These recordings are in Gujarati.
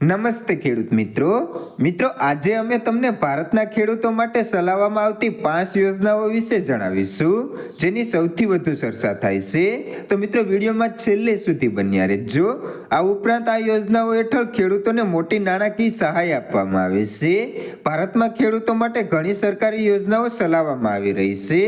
નમસ્તે ખેડૂત મિત્રો. મિત્રો, આજે અમે તમને ભારતના ખેડૂતો માટે ચલાવવામાં આવતી પાંચ યોજનાઓ વિશે જણાવીશું, જેની સૌથી વધુ ચર્ચા થાય છે. તો મિત્રો, વિડીયોમાં છેલ્લે સુધી બન્યા રહેજો. આ ઉપરાંત આ યોજનાઓ હેઠળ ખેડૂતોને મોટી નાણાકીય સહાય આપવામાં આવે છે. ભારતમાં ખેડૂતો માટે ઘણી સરકારી યોજનાઓ ચલાવવામાં આવી રહી છે,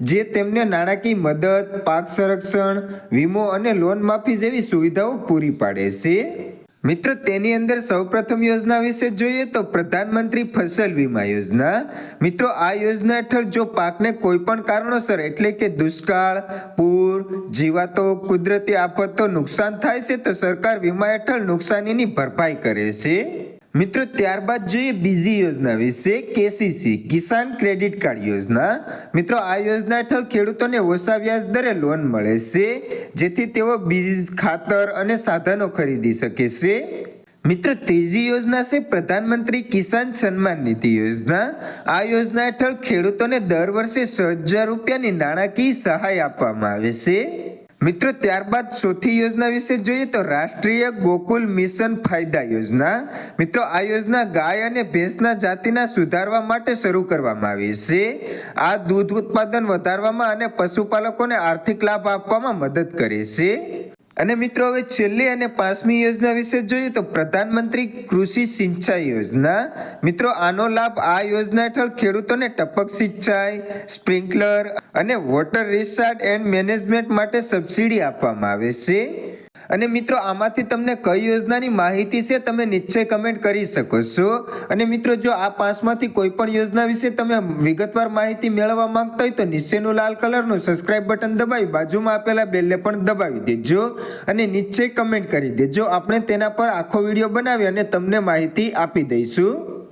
જે તેમને નાણાકીય મદદ, પાક સંરક્ષણ, વીમો અને લોન માફી જેવી સુવિધાઓ પૂરી પાડે છે. મિત્રો, તેની અંદર સૌપ્રથમ યોજના વિશે જોઈએ તો પ્રધાનમંત્રી ફસલ વીમા યોજના. મિત્રો, આ યોજના હેઠળ જો પાકને કોઈ પણ કારણોસર, એટલે કે દુષ્કાળ, પૂર, જીવાતો, કુદરતી આફતો નુકસાન થાય છે, તો સરકાર વીમા હેઠળ નુકસાનીની ભરપાઈ કરે છે. મિત્રો, ત્યારબાદ જોઈએ બીજી યોજના વિશે, કેસીસી, કિસાન ક્રેડિટ કાર્ડ યોજના. મિત્રો, આ યોજના હેઠળ ખેડૂતોને ઓછા વ્યાજ દરે લોન મળે છે, જેથી તેઓ બીજ, ખાતર અને સાધનો ખરીદી શકે છે. મિત્રો, ત્રીજી યોજના છે પ્રધાનમંત્રી કિસાન સન્માન નિધિ યોજના. આ યોજના હેઠળ ખેડૂતોને દર વર્ષે છ હજાર રૂપિયાની નાણાકીય સહાય આપવામાં આવે છે. મિત્રો, ત્યારબાદ ચોથી યોજના વિશે જોઈએ તો રાષ્ટ્રીય ગોકુલ મિશન ફાયદા યોજના. મિત્રો, આ યોજના ગાય અને ભેંસના જાતિના સુધારવા માટે શરૂ કરવામાં આવી છે. આ દૂધ ઉત્પાદન વધારવામાં અને પશુપાલકોને આર્થિક લાભ આપવામાં મદદ કરે છે. અને મિત્રો, હવે છેલ્લી અને પાંચમી યોજના વિશે જોઈએ તો પ્રધાનમંત્રી કૃષિ સિંચાઈ યોજના. મિત્રો, આનો લાભ આ યોજના હેઠળ ખેડૂતોને ટપક સિંચાઈ, સ્પ્રિંકલર અને વોટર રિસાર્ટ એન્ડ મેનેજમેન્ટ માટે સબસિડી આપવામાં આવે છે. અને મિત્રો, આમાંથી તમને કઈ યોજનાની માહિતી છે તમે નિશ્ચય કમેન્ટ કરી શકો છો. અને મિત્રો, જો આ પાંચમાંથી કોઈ પણ યોજના વિશે તમે વિગતવાર માહિતી મેળવવા માંગતા હોય તો નીચેનું લાલ કલરનું સબસ્ક્રાઇબ બટન દબાવી, બાજુમાં આપેલા બેલને પણ દબાવી દેજો અને નિશ્ચય કમેન્ટ કરી દેજો. આપણે તેના પર આખો વીડિયો બનાવી અને તમને માહિતી આપી દઈશું.